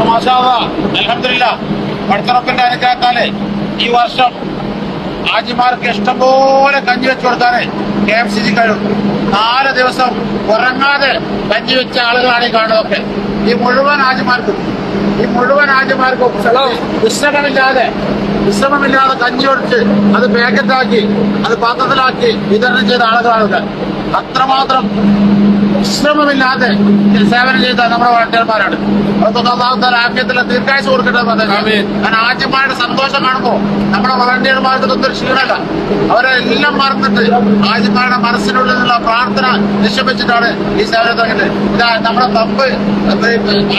അലഹമില്ല പടത്തറപ്പിന്റെ അനുഗ്രഹത്താൽ ഈ വർഷം ആജിമാർക്ക് ഇഷ്ടംപോലെ കഞ്ഞി വെച്ചു കൊടുക്കാന് കെ എം സി ജി കഴിയും നാല് ദിവസം ഉറങ്ങാതെ കഞ്ഞി വെച്ച ആളുകളാണ് ഈ കാണുന്നതൊക്കെ. ഈ മുഴുവൻ ആജിമാർക്കും ഈ മുഴുവൻ ആജിമാർക്കും വിശ്രമമില്ലാതെ വിശ്രമമില്ലാതെ കഞ്ഞി ഒടിച്ച് അത് പാക്കറ്റാക്കി അത് പാത്രത്തിലാക്കി വിതരണം ചെയ്ത ആളുകളാണ് അത്രമാത്രം വിശ്രമമില്ലാതെ സേവനം ചെയ്ത നമ്മുടെ വളണ്ടിയർമാരാണ്. അതൊക്കെ അള്ളാഹുത്താൽ ആഫ്യത്തിലെ ദീർഘായുസ് കൊടുക്കട്ടെ. കാരണം ആദ്യമായിട്ട് സന്തോഷം കാണുമ്പോ നമ്മുടെ വളണ്ടിയർമാർക്ക് ഒത്തിരി ക്ഷീണമല്ല. അവരെ എല്ലാം മറന്നിട്ട് ആദ്യമാരുടെ മനസ്സിനുള്ളിൽ നിന്നുള്ള പ്രാർത്ഥന നിക്ഷേപിച്ചിട്ടാണ് ഈ സേവനം തുടങ്ങിയത്. ഇതാ നമ്മുടെ പമ്പ്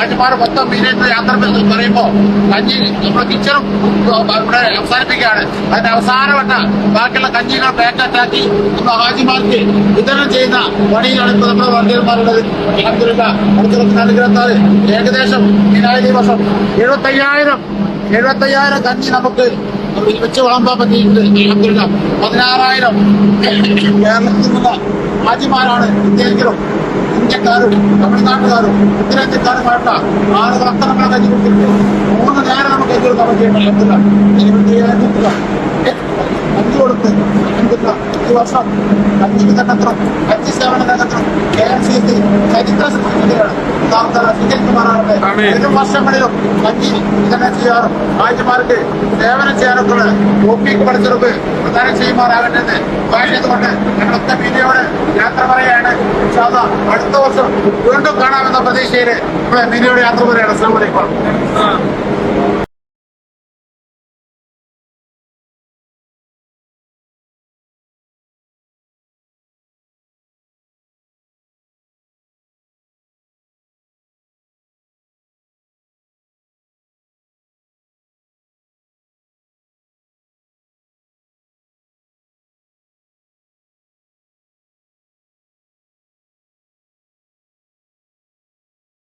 ആദ്യമാർ മൊത്തം മീനേറ്റ് യാത്ര പറയുമ്പോ കഞ്ഞി നമ്മുടെ കിച്ചണും ഇവിടെ അവസാനിപ്പിക്കുകയാണ്. അതിന്റെ അവസാനവട്ട ബാക്കിയുള്ള കഞ്ഞികൾ പാക്കറ്റാക്കി നമ്മുടെ ഹാജിമാർക്ക് വിതരണം ചെയ്യുന്ന പണിയാണ് ഇപ്പൊ നമ്മുടെ വളണ്ടിയർമാരുള്ളത് അലഹമില്ല അടുത്ത അനുഗ്രഹത്താൽ ഏകദേശം ഈ വർഷം എഴുപത്തയ്യായിരം എഴുപത്തയ്യായിരം കഞ്ഞി നമുക്ക് വെച്ച് വിളമ്പാൻ പറ്റിയിട്ടുണ്ട് പതിനാറായിരം കേരളത്തിൽ നിന്നുള്ള ഹാജിമാരാണ് ഇന്ത്യയിലും ഇന്ത്യക്കാരും തമിഴ്നാട്ടുകാരും ഉത്തരേന്ത്യക്കാരും വേണ്ട ആറ് വർത്തനങ്ങൾ കഞ്ഞി കൊടുത്തിട്ടുണ്ട് മൂന്ന് നേരം നമുക്ക് കൊടുക്കാൻ പറ്റിയിട്ടുണ്ട് അഞ്ചു കൊടുത്ത് അലഹമില്ല ഈ വർഷം കഞ്ഞിക്ക് തന്നത്രം അഞ്ച് സേവന തന്നത്രം കെ എം സി സി ചരിത്ര സൃഷ്ടിക്കുകയാണ് സ്വീകരിക്കുമാറാകട്ടെ. വരും വർഷങ്ങളിലും കഞ്ഞി വിതരണം ചെയ്യാറും. ആഴ്ചമാർക്ക് സേവനം ചെയ്യാനൊക്കെ ഒപ്പിക്ക് പഠിച്ചെടുപ്പ് പ്രധാനം ചെയ്യുമാറാകട്ടെ എന്ന് വായിച്ചതുകൊണ്ട് ഞങ്ങളൊക്കെ മീഡിയയോട് യാത്ര പറയുകയാണ്. അടുത്ത വർഷം വീണ്ടും കാണാമെന്ന പ്രതീക്ഷയിൽ നമ്മളെ മീഡിയയോട് യാത്ര പറയുകയാണ് അസ്സാം വലൈക്കും